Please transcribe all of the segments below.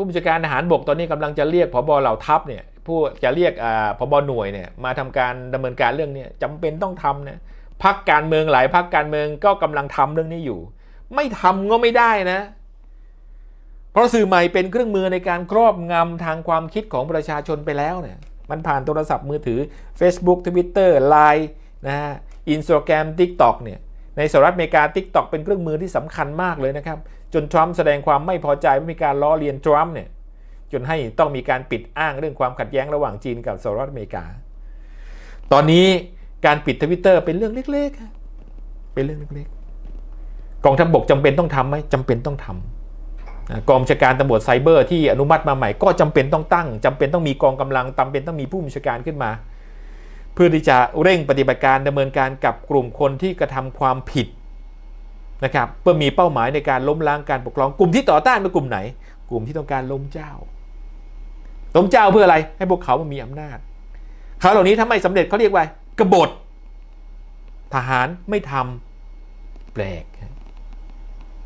ผู้บัญชาการทหารบกตอนนี้กำลังจะเรียกพบเหล่าทัพเนี่ยผู้จะเรียกอ่าพบหน่วยเนี่ยมาทำการดำเนินการเรื่องนี้จำเป็นต้องทำนะพักการเมืองหลายพักการเมืองก็กำลังทำเรื่องนี้อยู่ ไม่ทำก็ไม่ได้นะ เพราะสื่อใหม่เป็นเครื่องมือในการครอบงำทางความคิดของประชาชนไปแล้วเนี่ยมันผ่านโทรศัพท์มือถือ Facebook Twitter Line นะฮะ Instagram TikTok เนี่ยในสหรัฐอเมริกา TikTok เป็นเครื่องมือที่สำคัญมากเลยนะครับ จนทรัมป์แสดงความไม่พอใจว่ามีการล้อเลียนทรัมป์เนี่ยจนให้ต้องมีการปิดอ้างเรื่องความขัดแย้งระหว่างจีนกับสหรัฐอเมริกา ตอนนี้การปิดทวิตเตอร์เป็นเรื่องเล็กๆฮะเป็นเรื่องเล็กๆ กองทัพบกจำเป็นต้องทำไหมจำเป็นต้องทำนะกองบัญชาการตำรวจไซเบอร์ที่อนุมัติมาใหม่ก็จำเป็นต้องตั้งจำเป็นต้องมีกองกำลังจำเป็นต้องมีผู้บัญชาการขึ้นมา เพื่อที่จะเร่งปฏิบัติการดำเนินการกับกลุ่มคนที่กระทำความผิด นะครับเพื่อมีเป้าหมายในการล้มล้างการปกครองกลุ่มที่ต่อต้านเป็นกลุ่มไหน กลุ่มที่ต้องการล้มเจ้าล้มเจ้าเพื่ออะไรให้พวกเขามันมีอำนาจเขาเหล่านี้ถ้าไม่สำเร็จเขาเรียกว่ากบฏทหารไม่ทำแปลก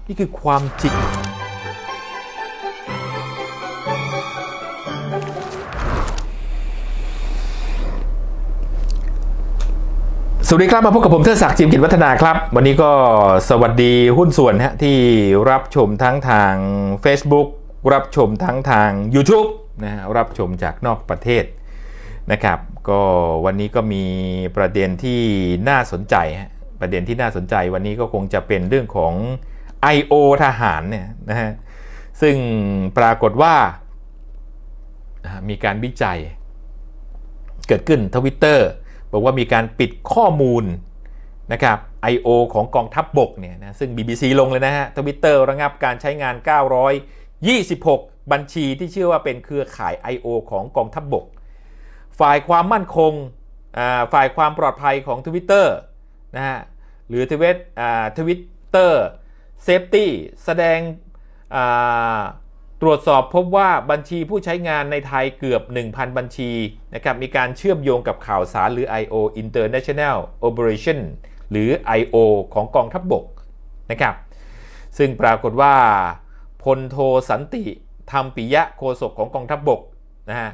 นี่คือความจริง สวัสดีครับมาพบกับผมเทิดศักดิ์จิมกิจวัฒนาครับ วันนี้ก็สวัสดีหุ้นส่วนฮะที่รับชมทั้งทาง Facebook รับชมทั้งทาง YouTube นะฮะรับชมจากนอกประเทศนะครับ ก็วันนี้ก็มีประเด็นที่น่าสนใจฮะประเด็นที่น่าสนใจวันนี้ก็คงจะเป็นเรื่องของ I.O. ทหารเนี่ยนะฮะซึ่งปรากฏว่ามีการวิจัย เกิดขึ้นทวิตเตอร์ บอกว่ามีการปิดข้อมูลนะครับ I.O. ของกองทัพบบกเนี่ยนะซึ่ง BBC ลงเลยนะฮะทวิตเตอร์ระงับการใช้งาน 926 บัญชีที่เชื่อว่าเป็นเครือข่าย I.O. ของกองทัพบบก ฝ่ายความมั่นคงฝ่ายความปลอดภัยของ Twitter นะฮะหรือทวิตทวิตเตอร์เซฟตี้แสดง รวจสอบพบว่าบัญชีผู้ใช้งานในไทยเกือบ 1,000 บัญชีนะครับมีการเชื่อมโยงกับข่าวสารหรือ I.O. International Operation หรือ I.O. ของกองทัพบบกนะครับซึ่งปรากฏว่าพลโทสันติธรรมปิยะโฆษกของกองทัพบบกนะฮะ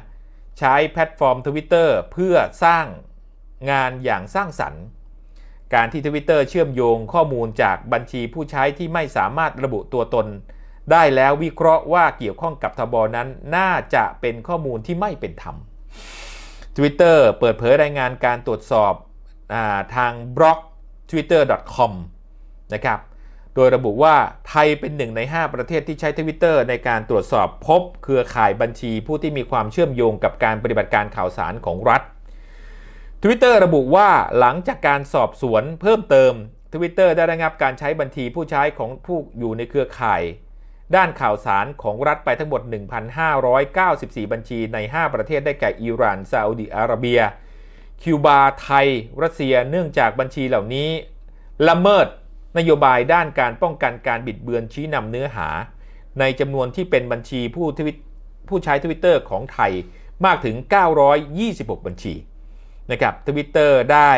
ใช้แพลตฟอร์ม Twitter เพื่อสร้างงานอย่างสร้างสรรค์ การที่ Twitter เชื่อมโยงข้อมูลจากบัญชีผู้ใช้ที่ไม่สามารถระบุตัวตน ได้แล้ววิเคราะห์ว่าเกี่ยวข้องกับทบนั้นน่าจะเป็นข้อมูลที่ไม่เป็นธรรม Twitter เปิดเผยรายงานการตรวจสอบอาทางบล็อก twitter.com นะครับ โดยระบุว่าไทยเป็นหนึ่งใน 5 ประเทศที่ใช้ Twitter ในการตรวจสอบพบเครือข่ายบัญชีผู้ที่มีความเชื่อมโยงกับการปฏิบัติการข่าวสารของรัฐ Twitter ระบุว่าหลังจากการสอบสวนเพิ่มเติม Twitter ได้ระงับการใช้บัญชีผู้ใช้ของผู้อยู่ในเครือข่าย ด้านข่าวสารของรัฐไปทั้งหมด 1,594 บัญชีใน 5 ประเทศได้แก่อิหร่านซาอุดิอาระเบีย คิวบา ไทย รัสเซีย เนื่องจากบัญชีเหล่านี้ ละเมิดนโยบายด้านการป้องกันการบิดเบือนชี้นำเนื้อหา ในจำนวนที่เป็นบัญชีผู้ทวิตผู้ใช้ทวิตเตอร์ของไทยมากถึง 926 บัญชีนะครับทวิตเตอร์ได้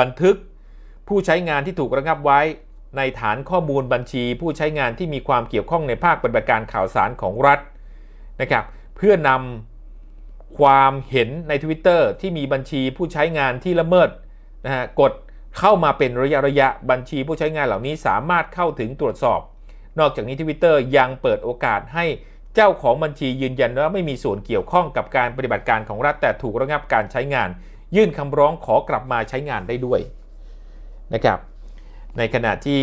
บันทึกผู้ใช้งานที่ถูกระงับไว้ ในฐานข้อมูลบัญชีผู้ใช้งานที่มีความเกี่ยวข้องในภาคปฏิบัติการข่าวสารของรัฐนะครับเพื่อนำความเห็นใน Twitter ที่มีบัญชีผู้ใช้งานที่ละเมิดนะฮะกดเข้ามาเป็นระยะระยะบัญชีผู้ใช้งานเหล่านี้สามารถเข้าถึงตรวจสอบ นอกจากนี้ Twitter ยังเปิดโอกาสให้เจ้าของบัญชียืนยันว่าไม่มีส่วนเกี่ยวข้องกับการปฏิบัติการของรัฐแต่ถูกระงับการใช้งาน ยื่นคำร้องขอกลับมาใช้งานได้ด้วยนะครับ ในขณะที่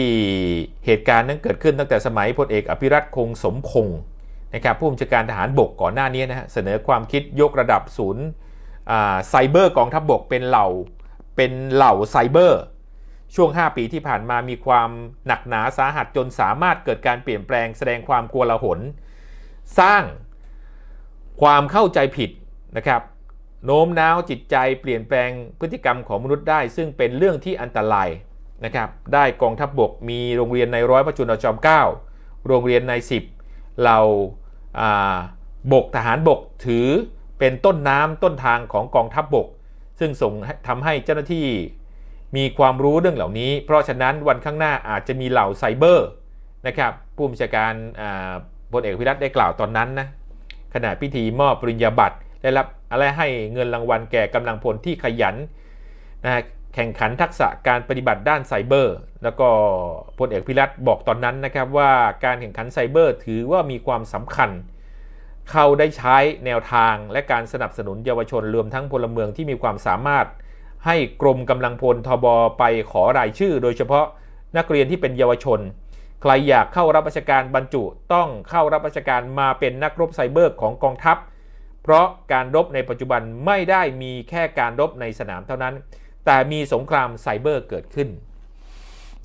เหตุการณ์นั้นเกิดขึ้นตั้งแต่สมัยพลเอกอภิรัตคงสมพงศ์นะครับผู้บัญชาการทหารบกก่อนหน้านี้นะฮะเสนอความคิดยกระดับศูนย์ไซเบอร์กองทัพบบกเป็นเหล่าเป็นเหล่าไซเบอร์ช่วง 5 ปีที่ผ่านมามีความหนักหนาสาหัสจนสามารถเกิดการเปลี่ยนแปลงแสดงความกลัวละหน สร้างความเข้าใจผิดนะครับโน้มน้าวจิตใจเปลี่ยนแปลงพฤติกรรมของมนุษย์ได้ ซึ่งเป็นเรื่องที่อันตราย นะครับได้กองทัพบบกมีโรงเรียนในร้อยพระจุลจอมเกล้าโรงเรียนใน 10เหล่าบกทหารบกถือเป็นต้นน้ำต้นทางของกองทัพบบก ซึ่งส่งทำให้เจ้าหน้าที่มีความรู้เรื่องเหล่านี้ เพราะฉะนั้นวันข้างหน้าอาจจะมีเหล่าไซเบอร์นะครับผู้บัญชาการพลเอกพิรัตได้กล่าวตอนนั้นนะขณะพิธีมอบปริญญาบัตรได้รับอะไรให้เงินรางวัลแก่กำลังพลที่ขยันนะฮะ แข่งขันทักษะการปฏิบัติด้านไซเบอร์ แล้วก็พลเอกพิรัตบอกตอนนั้นนะครับว่าการแข่งขันไซเบอร์ถือว่ามีความสำคัญ เขาได้ใช้แนวทางและการสนับสนุนเยาวชนรวมทั้งพลเมืองที่มีความสามารถ ให้กรมกำลังพลทบไปขอรายชื่อ โดยเฉพาะนักเรียนที่เป็นเยาวชน ใครอยากเข้ารับราชการบรรจุต้องเข้ารับราชการมาเป็นนักรบไซเบอร์ของกองทัพ เพราะการรบในปัจจุบันไม่ได้มีแค่การรบในสนามเท่านั้น แต่มีสงครามไซเบอร์เกิดขึ้น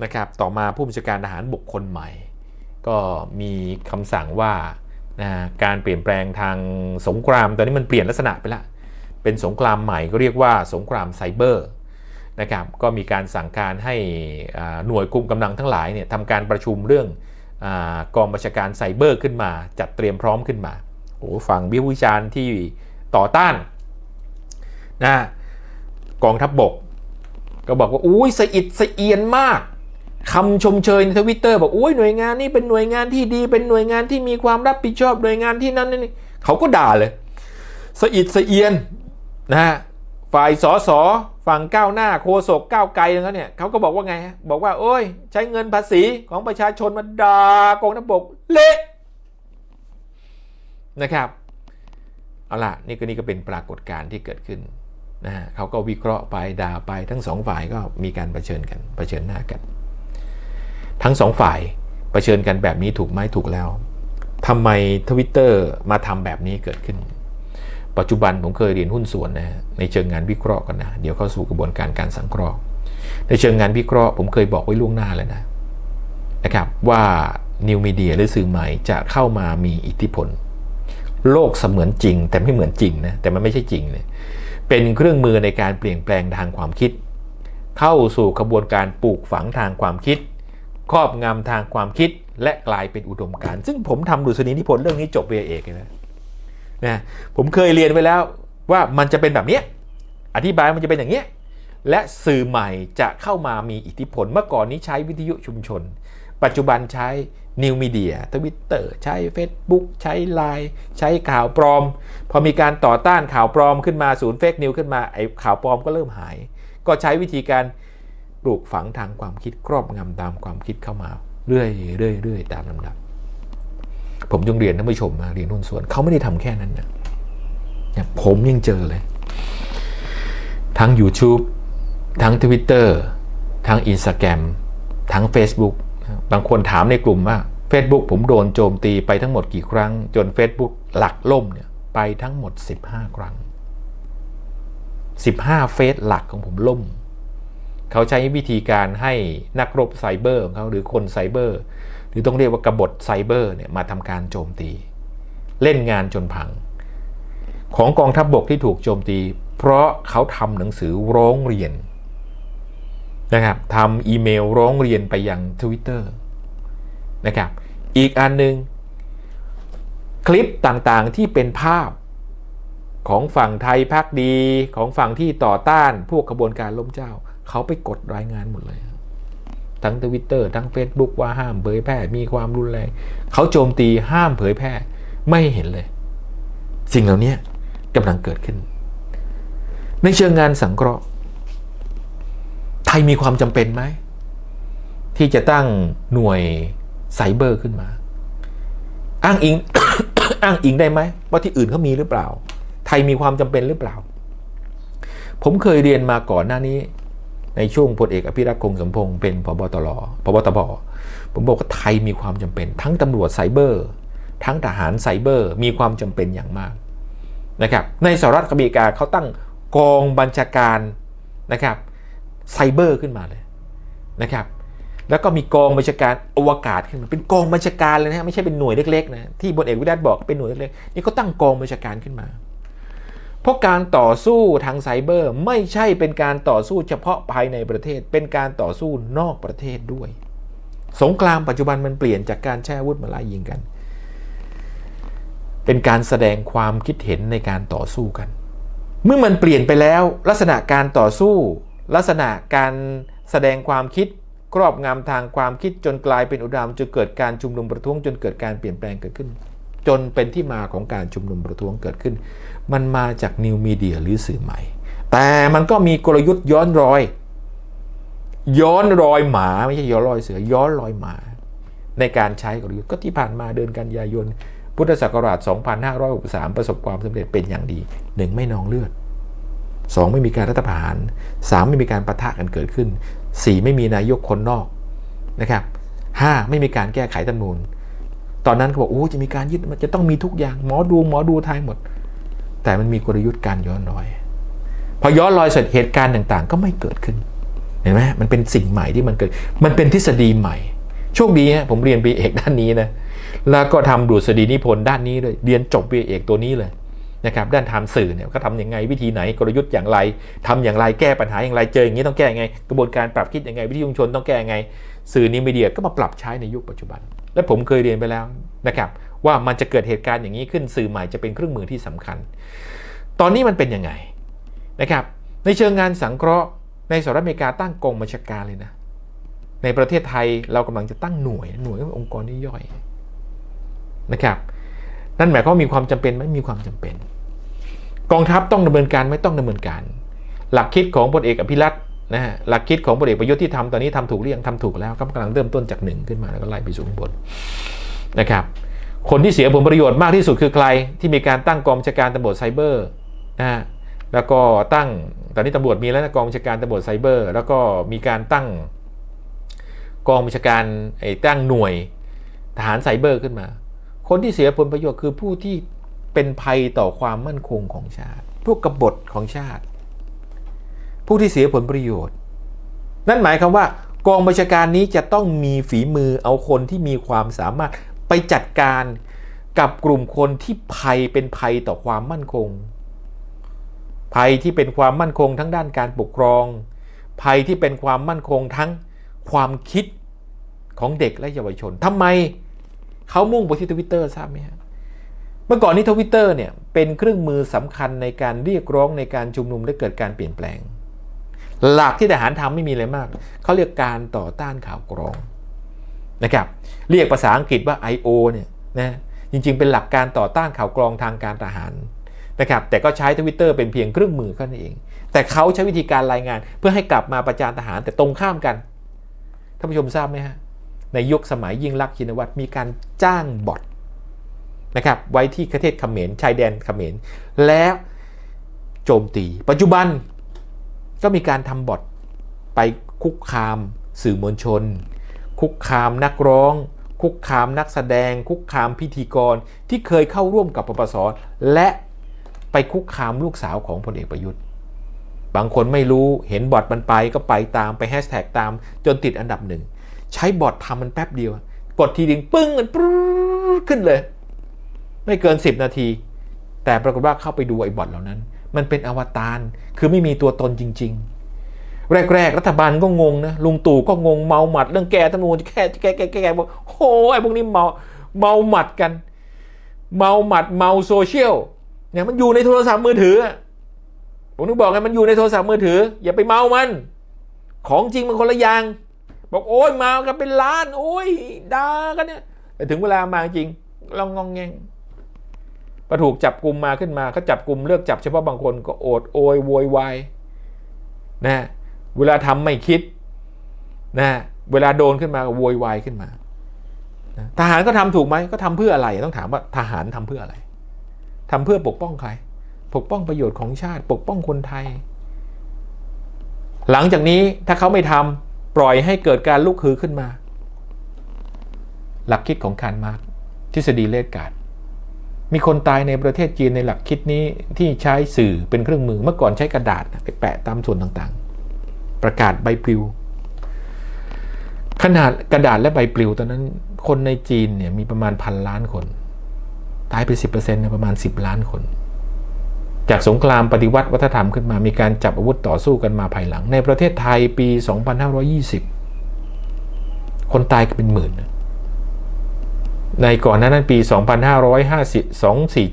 นะครับต่อมาผู้บัญชาการทหารบกคนใหม่ ก็มีคำสั่งว่านะการเปลี่ยนแปลงทางสงครามตอนนี้มันเปลี่ยนลักษณะไปละเป็นสงครามใหม่ก็เรียกว่าสงครามไซเบอร์นะครับก็มีการสั่งการให้หน่วยกลุ่มกำลังทั้งหลายเนี่ยทำการประชุมเรื่องอกองบัญชาการไซเบอร์ขึ้นมา จัดเตรียมพร้อมขึ้นมาโอ้ฝั่งวิพากวิจารณ์ที่ต่อต้านนะกองทัพบบก ก็บอกว่าอุ้ยสะอิดสะเอียนมากคำชมเชยในทวิตเตอร์บอกอุ้ยหน่วยงานนี้เป็นหน่วยงานที่ดี เป็นหน่วยงานที่มีความรับผิดชอบหน่วยงานที่นั้นนี่เขาก็ด่าเลยสะอิดสะเอียนนะฮะฝ่ายสอสอฝั่งก้าวหน้าโคศกก้าวไกลนั่นเนี่ยเขาก็บอกว่าไงฮะบอกว่า โอ้ย ใช้เงินภาษีของประชาชนมาด่ากองทัพบกเละนะครับเอาล่ะนี่ก็นี่ก็เป็นปรากฏการณ์ที่เกิดขึ้น นะเขาก็วิเคราะห์ไปด่าไปทั้งสองฝ่ายก็มีการเผชิญกันเผชิญหน้ากัน ทั้งสองฝ่ายเผชิญกันแบบนี้ถูกไหมถูกแล้วทำไมทวิตเตอร์มาทำแบบนี้เกิดขึ้น ปัจจุบันผมเคยเรียนหุ้นส่วนนะในเชิงงานวิเคราะห์กันนะเดี๋ยวเข้าสู่กระบวนการการสังเคราะห์ ในเชิงงานวิเคราะห์ผมเคยบอกไว้ล่วงหน้าเลยนะนะครับว่านิวมีเดียหรือสื่อใหม่จะเข้ามามีอิทธิพล โลกเสมือนจริง แต่ไม่เหมือนจริงนะแต่มันไม่ใช่จริงเนี่ย เป็นเครื่องมือในการเปลี่ยนแปลงทางความคิด เข้าสู่กระบวนการปลูกฝังทางความคิด ครอบงำทางความคิดและกลายเป็นอุดมการณ์ซึ่งผมทำดุษฎีนิพนธ์เรื่องนี้จบเรียเอกเลยนะนะผมเคยเรียนไว้แล้วว่ามันจะเป็นแบบนี้อธิบายมันจะเป็นอย่างนี้และสื่อใหม่จะเข้ามามีอิทธิพลเมื่อก่อนนี้ใช้วิทยุชุมชน ปัจจุบันใช้ นิวมีเดียทวิตเตอร์ใช้ Facebook ใช้ไลน์ใช้ข่าวปลอม พอมีการต่อต้านข่าวปลอมขึ้นมาศูนย์เฟกนิวขึ้นมาไอ้ข่าวปลอมก็เริ่มหาย ก็ใช้วิธีการปลูกฝังทางความคิดครอบงำตามความคิดเข้ามาเรื่อยเรื่อยเรื่อยตามลำดับ ผมจงเรียนท่านผู้ชมมาเรียนหุ้นส่วนเขาไม่ได้ทำแค่นั้นนะผมยังเจอเลย ทั้ง YouTube ทั้ง Twitter ทั้ง Instagram ทั้ง Facebook บางคนถามในกลุ่มว่า Facebook ผมโดนโจมตีไปทั้งหมดกี่ครั้ง จน Facebook หลักล่มเนี่ยไปทั้งหมด 15 ครั้ง 15 เฟซหลักของผมล่ม เขาใช้วิธีการให้นักรบไซเบอร์ของเขาหรือคนไซเบอร์ หรือต้องเรียกว่ากบฏไซเบอร์เนี่ยมาทำการโจมตี เล่นงานจนพัง ของกองทัพบบกที่ถูกโจมตี เพราะเขาทำหนังสือร้องเรียน นะครับทำอีเมลร้องเรียนไปยัง Twitter นะครับอีกอันหนึ่งคลิปต่างๆที่เป็นภาพของฝั่งไทยพักดีของฝั่งที่ต่อต้านพวกกระบวนการล้มเจ้า เขาไปกดรายงานหมดเลย ทั้ง Twitter ทั้ง Facebook ว่าห้ามเผยแพร่มีความรุนแรงเขาโจมตีห้ามเผยแพร่ไม่เห็นเลย สิ่งเหล่านี้กำลังเกิดขึ้น ในเชิงงานสังเคราะห์ ไทยมีความจำเป็นไหม ที่จะตั้งหน่วยไซเบอร์ขึ้นมา อ้างอิงอ้างอิงได้ไหมว่าที่อื่นเขามีหรือเปล่า ไทยมีความจำเป็นหรือเปล่า ผมเคยเรียนมาก่อนหน้านี้ ในช่วงพลเอกอภิรักษ์คงสมพงศ์เป็นพบตรพบตบผมบอกว่าไทยมีความจำเป็น ทั้งตำรวจไซเบอร์ ทั้งทหารไซเบอร์ มีความจำเป็นอย่างมากนะครับในสหรัฐอเมริกาเขาตั้งกองบัญชาการนะครับ ไซเบอร์ขึ้นมาเลยนะครับ แล้วก็มีกองบัญชาการอวกาศขึ้นมา เป็นกองบัญชาการเลยนะไม่ใช่เป็นหน่วยเล็กๆนะที่บนเอกวิรัตบอกเป็นหน่วยเล็กๆนี่เขาตั้งกองบัญชาการขึ้นมา เพราะการต่อสู้ทางไซเบอร์ไม่ใช่เป็นการต่อสู้เฉพาะภายในประเทศ เป็นการต่อสู้นอกประเทศด้วย สงครามปัจจุบันมันเปลี่ยนจากการแช่อาวุธมาไล่ยิงกัน เป็นการแสดงความคิดเห็นในการต่อสู้กัน เมื่อมันเปลี่ยนไปแล้วลักษณะการต่อสู้ ลักษณะการแสดงความคิดครอบงำทางความคิดจนกลายเป็นอุดมจนเกิดการชุมนุมประท้วงจนเกิดการเปลี่ยนแปลงเกิดขึ้น จนเป็นที่มาของการชุมนุมประท้วงเกิดขึ้น มันมาจากนิวมีเดียหรือสื่อใหม่ แต่มันก็มีกลยุทธ์ย้อนรอย ย้อนรอยหมาไม่ใช่ย้อนรอยเสือย้อนรอยหมา ในการใช้กลยุทธ์ก็ที่ผ่านมาเดือนกันยายนพุทธศักราช 2563 ประสบความสำเร็จเป็นอย่างดี 1. ไม่นองเลือด 2. ไม่มีการรัฐประหาร 3. ไม่มีการประทะกันเกิดขึ้น 4. ไม่มีนายกคนนอกนะครับ 5. ไม่มีการแก้ไขรัฐธรรมนูญตอนนั้นเขาบอกโอ้จะมีการยึดมันจะต้องมีทุกอย่างหมอดูหมอดูทายหมด แต่มันมีกลยุทธ์การย้อนรอย พอย้อนรอยเสร็จเหตุการณ์ต่างๆ ก็ไม่เกิดขึ้นเห็นไหมมันเป็นสิ่งใหม่ที่มันเกิด มันเป็นทฤษฎีใหม่ โชคดีฮะผมเรียนปีเอกด้านนี้นะแล้วก็ทำดุษฎีนิพนธ์ด้านนี้เลยเรียนจบปีเอกตัวนี้เลย นะครับด้านทำสื่อเนี่ยก็ทำอยังไงวิธีไหนกลยุทธ์อย่างไรทำอย่างไรแก้ปัญหาอย่างไรเจออย่างนี้ต้องแก้ยังไง กระบวนการปรับคิดยังไงวิธีชุมชนต้องแก้ยังไง สื่อนิวมีเดียก็มาปรับใช้ในยุคปัจจุบัน และผมเคยเรียนไปแล้วนะครับว่ามันจะเกิดเหตุการณ์อย่างนี้ขึ้นสื่อใหม่จะเป็นเครื่องมือที่สำคัญ ตอนนี้มันเป็นยังไงนะครับในเชิงงานสังเคราะห์ในสหรัฐอเมริกาตั้งกองบัญชาการเลยนะในประเทศไทยเรากำลังจะตั้งหน่วยหน่วยก็องค์กรย่อยนะครับนั่นหมายความว่ามีความจำเป็นไหมมีความจำเป็น กองทัพต้องดำเนินการไม่ต้องดำเนินการ หลักคิดของพลเอกอภิรัตน์นะฮะหลักคิดของพลเอกประยุทธ์ที่ทำตอนนี้ทำถูกหรือยังทำถูกแล้วก็กำลังเริ่มต้นจากหนึ่งขึ้นมาแล้วก็ไล่ไปสู่ข้างบนนะครับ คนที่เสียผลประโยชน์มากที่สุดคือใครที่มีการตั้งกองบัญชาการตำรวจไซเบอร์นะฮะแล้วก็ตั้งตอนนี้ตำรวจมีแล้วนะกองบัญชาการตำรวจไซเบอร์ แล้วก็มีการตั้งกองบัญชาการไอ้ตั้งหน่วยทหารไซเบอร์ขึ้นมา คนที่เสียผลประโยชน์คือผู้ที่ เป็นภัยต่อความมั่นคงของชาติ พวกกบฏของชาติ ผู้ที่เสียผลประโยชน์ นั่นหมายความว่ากองบัญชาการนี้จะต้องมีฝีมือเอาคนที่มีความสามารถไปจัดการกับกลุ่มคนที่ภัยเป็นภัยต่อความมั่นคง ภัยที่เป็นความมั่นคงทั้งด้านการปกครอง ภัยที่เป็นความมั่นคงทั้งความคิดของเด็กและเยาวชนทำไมเขามุ่งไปที่ทวิตเตอร์ทราบไหมฮะ มื่อก่อนนี้ทวิตเตอร์เนี่ยเป็นเครื่องมือสำคัญในการเรียกร้องในการชุมนุมและเกิดการเปลี่ยนแปลง หลักที่ทหารทำไม่มีอะไรมาก เขาเรียกการต่อต้านข่าวกรองนะครับ เรียกภาษาอังกฤษว่า I.O. เนี่ยนะจริงๆ เป็นหลักการต่อต้านข่าวกรองทางการทหารนะครับแต่ก็ใช้ทวิตเตอร์เป็นเพียงเครื่องมือแค่นั้นเอง แต่เขาใช้วิธีการรายงาน เพื่อให้กลับมาประจานทหารแต่ตรงข้ามกันท่านผู้ชมทราบไหมฮะในยุคสมัยยิ่งลักษณ์ชินวัตรมีการจ้างบอท นะครับไว้ที่ประเทศเขมรชายแดนเขมรแล้วโจมตี ปัจจุบันก็มีการทำบอทไปคุกคามสื่อมวลชน คุกคามนักร้อง คุกคามนักแสดง คุกคามพิธีกรที่เคยเข้าร่วมกับปปส และไปคุกคามลูกสาวของพลเอกประยุทธ์ บางคนไม่รู้เห็นบอทมันไปก็ไปตามไปแฮชแท็กตามจนติดอันดับหนึ่ง ใช้บอททำมันแป๊บเดียว กดทีเดึงปึ้งมันปรึ๊ขึ้นเลย ไม่เกิน 10 นาที แต่ปรากฏว่าเข้าไปดูไอ้บอทเหล่านั้น มันเป็นอวตารคือไม่มีตัวตนจริง ๆ แรก ๆ รัฐบาลก็งงนะลุงตู่ก็งงเมาหมัดเรื่องแก้ตำรวจแค่แก้แก้แก้แก้บอกโอ้ไอ้พวกนี้เมาเมาหมัดกัน เมาหมัดเมาโซเชียลเนี่ยมันอยู่ในโทรศัพท์มือถือผมนึกบอกไงมันอยู่ในโทรศัพท์มือถือ อย่าไปเมามัน ของจริงมันคนละอย่าง บอกโอ้ยเมากันเป็นล้าน โอ้ยด่ากันเนี่ยแต่ถึงเวลามาจริงเรางองแงง พอถูกจับกลุ่มมาขึ้นมาก็จับกลุ่มเลือกจับเฉพาะบางคนก็โอดโอยโวยวายนะเวลาทำไม่คิดนะเวลาโดนขึ้นมาก็โวยวายขึ้นมา ทหารก็ทำถูกไหมก็ทำเพื่ออะไรต้องถามว่าทหารทำเพื่ออะไรทำเพื่อปกป้องใคร ปกป้องประโยชน์ของชาติ ปกป้องคนไทย หลังจากนี้ถ้าเขาไม่ทำปล่อยให้เกิดการลุกฮือขึ้นมา หลักคิดของคาร์มาร์กทฤษฎีเลดการ์ด มีคนตายในประเทศจีนในหลักคิดนี้ที่ใช้สื่อเป็นเครื่องมือเมื่อก่อนใช้กระดาษไปแปะตามส่วนต่างๆ ประกาศใบปลิว ขนาดกระดาษและใบปลิวตอนนั้นคนในจีนเนี่ยมีประมาณพันล้านคน ตายไป 10%เนี่ยประมาณ 10 ล้านคน จากสงครามปฏิวัติวัฒนธรรมขึ้นมามีการจับอาวุธต่อสู้กันมาภายหลัง ในประเทศไทยปี 2520 คนตายกันเป็นหมื่น ในก่อนหน้านั้นปี 2550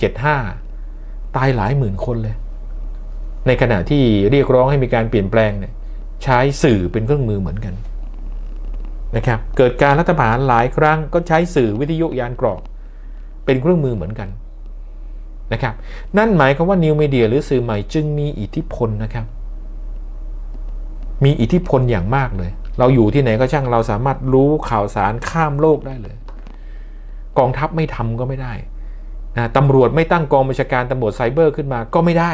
2475 ตายหลายหมื่นคนเลย ในขณะที่เรียกร้องให้มีการเปลี่ยนแปลงเนี่ยใช้สื่อเป็นเครื่องมือเหมือนกันนะครับเกิดการรัฐประหารหลายครั้งก็ใช้สื่อวิทยุยานกรอกเป็นเครื่องมือเหมือนกันนะครับนั่นหมายความว่านิวเมเดียหรือสื่อใหม่จึงมีอิทธิพลนะครับ มีอิทธิพลอย่างมากเลย เราอยู่ที่ไหนก็ช่างเราสามารถรู้ข่าวสารข้ามโลกได้เลย กองทัพไม่ทำก็ไม่ได้นะตำรวจไม่ตั้งกองบัญชาการตำรวจไซเบอร์ขึ้นมาก็ไม่ได้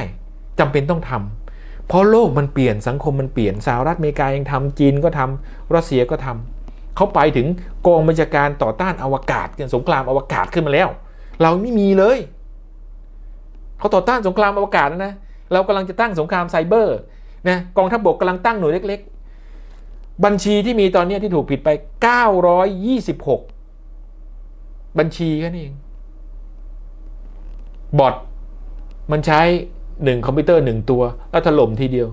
จำเป็นต้องทำเพราะโลกมันเปลี่ยนสังคมมันเปลี่ยนสหรัฐอเมริกายังทำจีนก็ทำรัสเซียก็ทำเขาไปถึงกองบัญชาการต่อต้านอวกาศกันสงครามอวกาศขึ้นมาแล้ว เราไม่มีเลยเขาต่อต้านสงครามอวกาศนะ เรากำลังจะตั้งสงครามไซเบอร์นะกองทัพบกกำลังตั้งหน่วยเล็ก ๆ บัญชีที่มีตอนนี้ที่ถูกผิดไป 926 บัญชีแค่นี้เองบอทมันใช้หนึ่งคอมพิวเตอร์หนึ่งตัว แล้วถล่มทีเดียว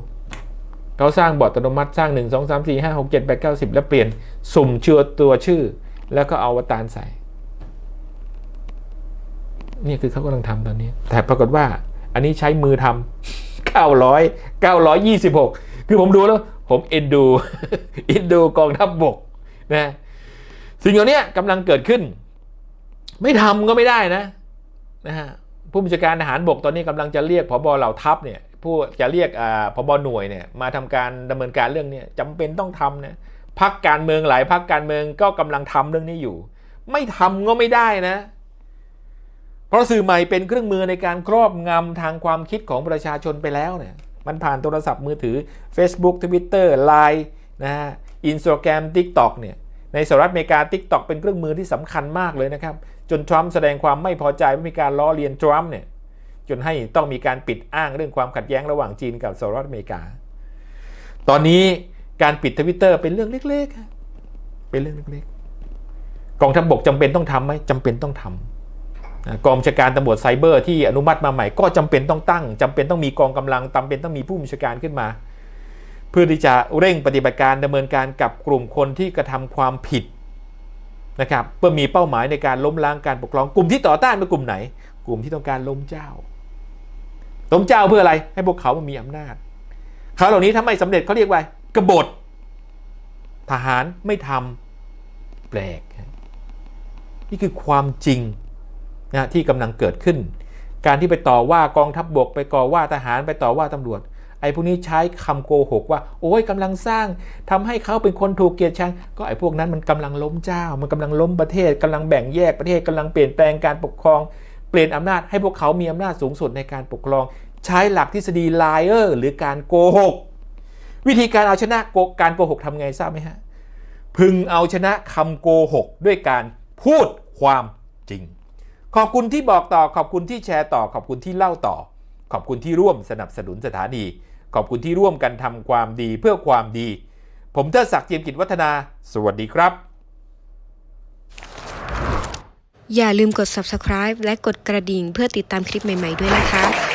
เขาสร้างบอทอัตโนมัติสร้าง1 2 3 4 5 6 7 8 9 10แปดเก้าสิบแล้วเปลี่ยนสุ่มเชื่อตัวชื่อ แล้วก็เอาวตารใส่นี่คือเขากำลังทำตอนนี้ แต่ปรากฏว่า อันนี้ใช้มือทำ900 926คือผมดูแล้ว ผมเอ็นดูเอ็นดูกองทัพบบกนะสิ่งเหล่านี้กำลังเกิดขึ้น ไม่ทำก็ไม่ได้นะนะฮะผู้บัญชาการทหารบกตอนนี้กำลังจะเรียกผบเหล่าทัพเนี่ยผู้จะเรียกอ่าผบหน่วยเนี่ยมาทำการดำเนินการเรื่องเนี้จำเป็นต้องทำนะพักการเมืองหลายพักการเมืองก็กำลังทำเรื่องนี้อยู่ ไม่ทำก็ไม่ได้นะ เพราะสื่อใหม่เป็นเครื่องมือในการครอบงำทางความคิดของประชาชนไปแล้วเนี่ยมันผ่านโทรศัพท์มือถือ Facebook Twitter Line นะฮะ Instagram TikTok เนี่ย ในสหรัฐอเมริกา TikTok เป็นเครื่องมือที่สำคัญมากเลยนะครับ จนทรัมป์แสดงความไม่พอใจว่ามีการล้อเลียนทรัมป์เนี่ยจนให้ต้องมีการปิดอ้างเรื่องความขัดแย้งระหว่างจีนกับสหรัฐอเมริกา ตอนนี้การปิดทวิตเตอร์เป็นเรื่องเล็กๆ เป็นเรื่องเล็กๆ กองทัพบกจำเป็นต้องทำไหมจำเป็นต้องทำกองบัญชาการตำรวจไซเบอร์ที่อนุมัติมาใหม่ก็จำเป็นต้องตั้งจำเป็นต้องมีกองกำลังจำเป็นต้องมีผู้บัญชาการขึ้นมา เพื่อที่จะเร่งปฏิบัติการดำเนินการกับกลุ่มคนที่กระทำความผิดนะครับเพื่อมีเป้าหมายในการล้มล้างการปกครองกลุ่มที่ต่อต้านเป็นกลุ่มไหน กลุ่มที่ต้องการล้มเจ้าล้มเจ้าเพื่ออะไรให้พวกเขามันมีอำนาจเขาเหล่านี้ถ้าไม่สำเร็จเขาเรียกว่ากบฏทหารไม่ทำแปลก นี่คือความจริงนะที่กำลังเกิดขึ้น การที่ไปต่อว่ากองทัพบบกไปก่อว่าทหารไปต่อว่าตำรวจ ไอ้พวกนี้ใช้คำโกหกว่าโอ้ยกำลังสร้างทำให้เขาเป็นคนถูกเกลียดชัง ก็ไอ้พวกนั้นมันกำลังล้มเจ้า มันกำลังล้มประเทศกำลังแบ่งแยกประเทศกำลังเปลี่ยนแปลงการปกครอง เปลี่ยนอำนาจให้พวกเขามีอำนาจสูงสุดในการปกครอง ใช้หลักทฤษฎีไลเออร์หรือการโกหกวิธีการเอาชนะโกการโกหกทำไงทราบไหมฮะพึงเอาชนะคำโกหกด้วยการพูดความจริง ขอบคุณที่บอกต่อขอบคุณที่แชร์ต่อ ขอบคุณที่เล่าต่อ ขอบคุณที่ร่วมสนับสนุนสถานี ขอบคุณที่ร่วมกันทำความดีเพื่อความดี ผมเทิดศักดิ์เจียมกิจวัฒนา สวัสดีครับ อย่าลืมกด subscribe และกดกระดิ่งเพื่อติดตามคลิปใหม่ ๆ ด้วยนะคะ